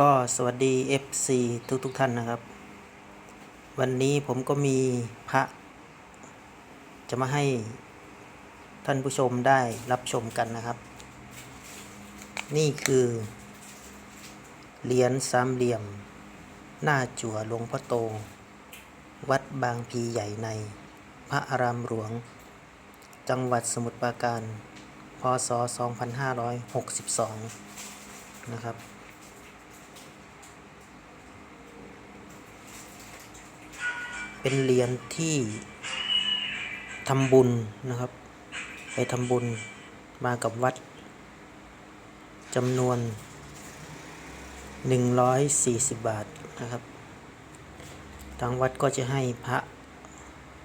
ก็สวัสดี FC ทุกทุกท่านนะครับ วันนี้ผมก็มีพระ จะมาให้ท่านผู้ชมได้รับชมกันนะครับ นี่คือเหรียญสามเหลี่ยม หน้าจั่วหลวงพ่อโต วัดบางพีใหญ่ใน พระอารามหลวง จังหวัดสมุทรปราการ พศ 2562 นะครับ เป็นเหรียญที่ทำบุญนะครับ ไปทำบุญมากับวัดจำนวน 140 บาทนะครับ ทางวัดก็จะให้พระ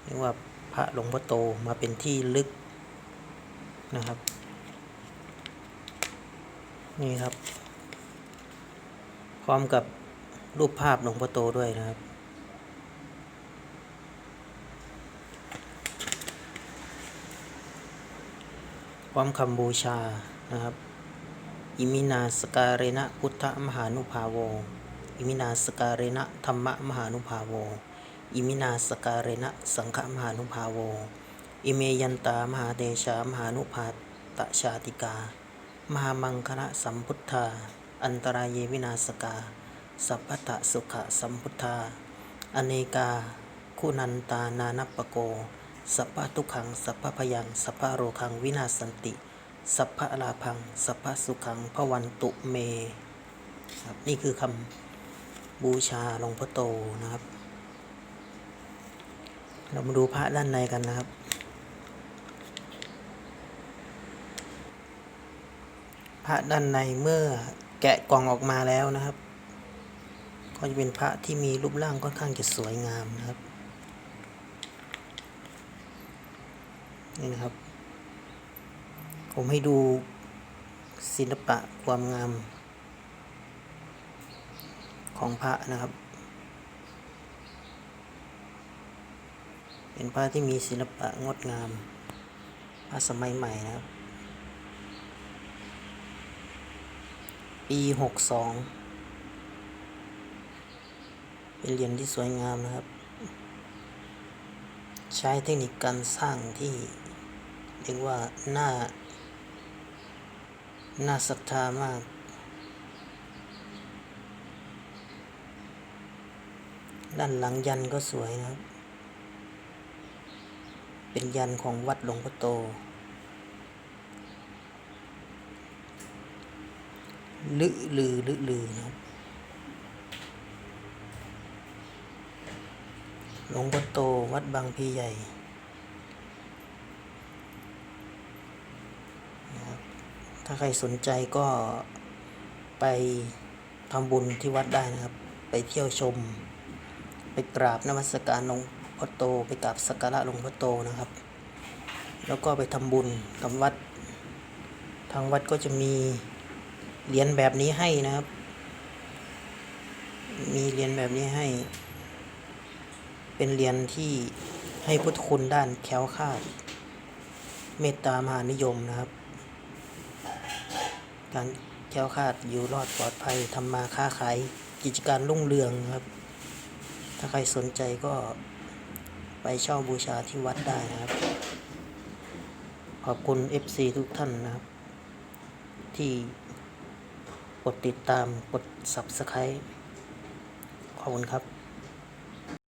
เรียกว่าพระหลวงพ่อโตมาเป็นที่ลึกนะครับ นี่ครับ พร้อมกับรูปภาพหลวงพ่อโตด้วยนะครับ พร้อมคำบูชานะครับ อิมินาสการณะพุทธมหานุภาโว อิมินาสการณะธรรมมหานุภาโว อิมินาสการณะสังฆมหานุภาโว อิเมยันตามหาเดชามหานุภาตชาติกา มหามังคณะสัมพุทธา อันตรายเยวินาสกา สัพพตะสุขะสัมพุทธา อเนกา คุณันตานานัปปโก สัพพะทุกขัง สัพพะพยัง สัพพะโรคัง วินาศสันติ สัพพะลาพัง สัพพะสุขังพระวันตุเมครับนี่คือคำบูชาหลวงพ่อโตนะครับ เรามาดูพระด้านในกันนะครับ พระด้านในเมื่อแกะกล่องออกมาแล้วนะครับ ก็จะเป็นพระที่มีรูปร่างค่อนข้างจะสวยงามนะครับ นี่นะครับ ผมให้ดูศิลปะความงาม ของพระนะครับ เป็นพระที่มีศิลปะงดงาม พระสมัยใหม่นะครับ ปีหกสองเป็นเหรียญที่สวยงามนะครับ ใช้เทคนิคการสร้างที่ เรียกว่าน่า น่าศรัทธามาก ด้านหลังยันก็สวยนะครับ เป็นยันของวัดหลวงพ่อโต ลึลือลึลือนะครับหลวงพ่อโตวัดบางพีใหญ่นะครับ ถ้าใครสนใจก็ไปทำบุญที่วัดได้นะครับ ไปเที่ยวชม ไปกราบนมัสการหลวงพ่อโต ไปกราบสักการะหลวงพ่อโตนะครับ แล้วก็ไปทำบุญกับวัด ทางวัดก็จะมีเหรียญแบบนี้ให้นะครับ มีเหรียญแบบนี้ให้ เป็นเหรียญที่ให้พุทธคุณด้านแค้วคาด เมตตามหานิยมนะครับ การแค้วคาดอยู่รอดปลอดภัยทำมาค้าขายกิจการรุ่งเรืองครับ ถ้าใครสนใจก็ไปเช่าบูชาที่วัดได้นะครับ ขอบคุณ FC ทุกท่านนะครับ ที่กดติดตามกด Subscribe ขอบคุณครับ